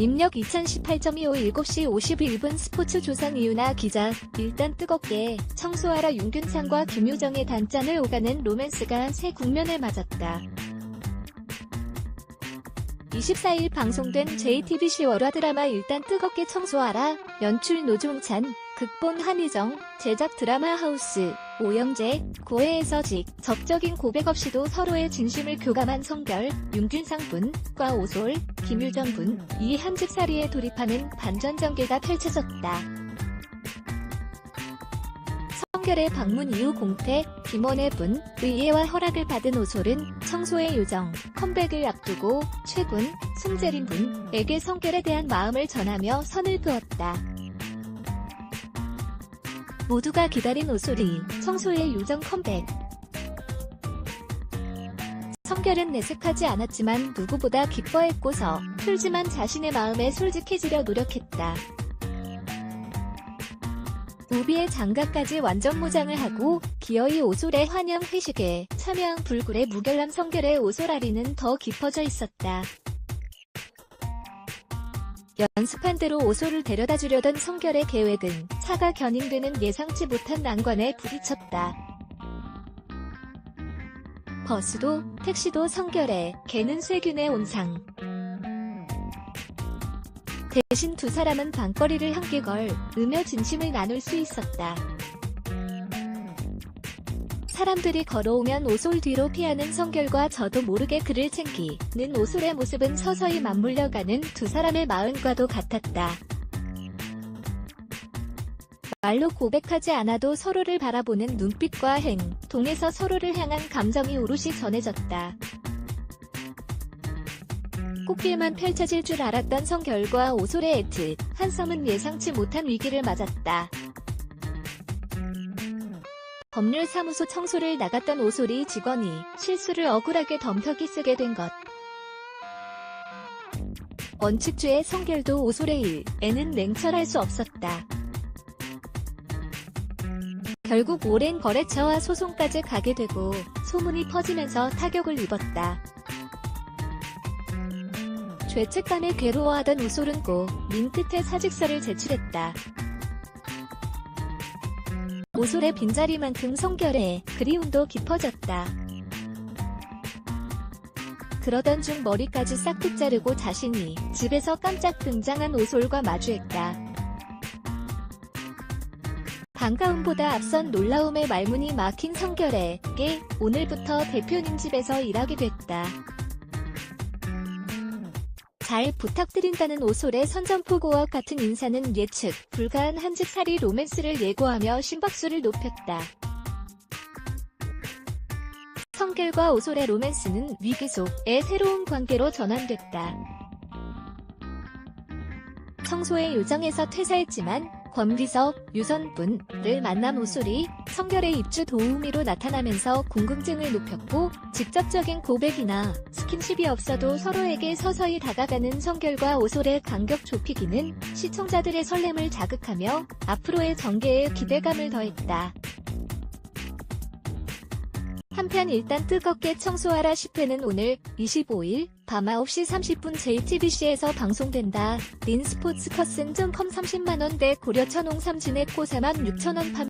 입력 2018.25 7시 51분 스포츠 조선 이유나 기자 일단 뜨겁게 청소하라 윤균창과 김효정의 단짠을 오가는 로맨스가 새 국면을 맞았다. 24일 방송된 JTBC 월화 드라마 일단 뜨겁게 청소하라 연출 노종찬 극본 한희정 제작 드라마 하우스 오영재 고해에서 직 적적인 고백 없이도 서로의 진심을 교감한 성결 윤균상 군과 오솔 김유정 군 이한집살이에 돌입하는 반전 전개가 펼쳐졌다. 성결의 방문 이후 공태, 김원혜 분, 의예와 허락을 받은 오솔은 청소의 요정, 컴백을 앞두고 최군, 송재린 분에게 성결에 대한 마음을 전하며 선을 그었다. 모두가 기다린 오솔이 청소의 요정 컴백. 성결은 내색하지 않았지만 누구보다 기뻐했고서 풀지만 자신의 마음에 솔직해지려 노력했다. 우비의 장갑까지 완전 무장을 하고 기어이 오솔의 환영 회식에 참여한 불굴의 무결함 성결의 오솔아리는 더 깊어져 있었다. 연습한 대로 오솔을 데려다 주려던 성결의 계획은 차가 견인되는 예상치 못한 난관에 부딪혔다. 버스도 택시도 성결에 개는 쇠균의 온상. 대신 두 사람은 방거리를 함께 걸 으며 진심을 나눌 수 있었다. 사람들이 걸어오면 오솔 뒤로 피하는 성결과 저도 모르게 그를 챙기는 오솔의 모습은 서서히 맞물려가는 두 사람의 마음과도 같았다. 말로 고백하지 않아도 서로를 바라보는 눈빛과 행동에서 서로를 향한 감정이 오롯이 전해졌다. 꽃길만 펼쳐질 줄 알았던 성 결과 오솔의 애틋, 한섬은 예상치 못한 위기를 맞았다. 법률사무소 청소를 나갔던 오솔이 직원이 실수를 억울하게 덤터기 쓰게 된 것. 원칙주의 성결도 오솔의 일에는 냉철할 수 없었다. 결국 오랜 거래처와 소송까지 가게 되고 소문이 퍼지면서 타격을 입었다. 죄책감에 괴로워하던 우솔은 고 민 끝에 사직서를 제출했다. 오솔의 빈자리만큼 성결에 그리움도 깊어졌다. 그러던 중 머리까지 싹둑 자르고 자신이 집에서 깜짝 등장한 오솔과 마주했다. 반가움보다 앞선 놀라움의 말문이 막힌 성결에게 오늘부터 대표님 집에서 일하게 됐다. 잘 부탁드린다는 오솔의 선전포고와 같은 인사는 예측 불가한 한집살이 로맨스를 예고하며 심박수를 높였다. 성결과 오솔의 로맨스는 위기 속의 새로운 관계로 전환됐다. 청소의 요정에서 퇴사했지만 권비석, 유선분을 만난 오솔이 성결의 입주 도우미로 나타나면서 궁금증을 높였고 직접적인 고백이나 스킨십이 없어도 서로에게 서서히 다가가는 성결과 오솔의 간격 좁히기는 시청자들의 설렘을 자극하며 앞으로의 전개에 기대감을 더했다. 한편 일단 뜨겁게 청소하라 10회는 오늘 25일 밤 9시 30분 JTBC에서 방송된다. 린 스포츠 커슨.com 30만원대 고려 천홍 삼진액 코 4만 6천원 판매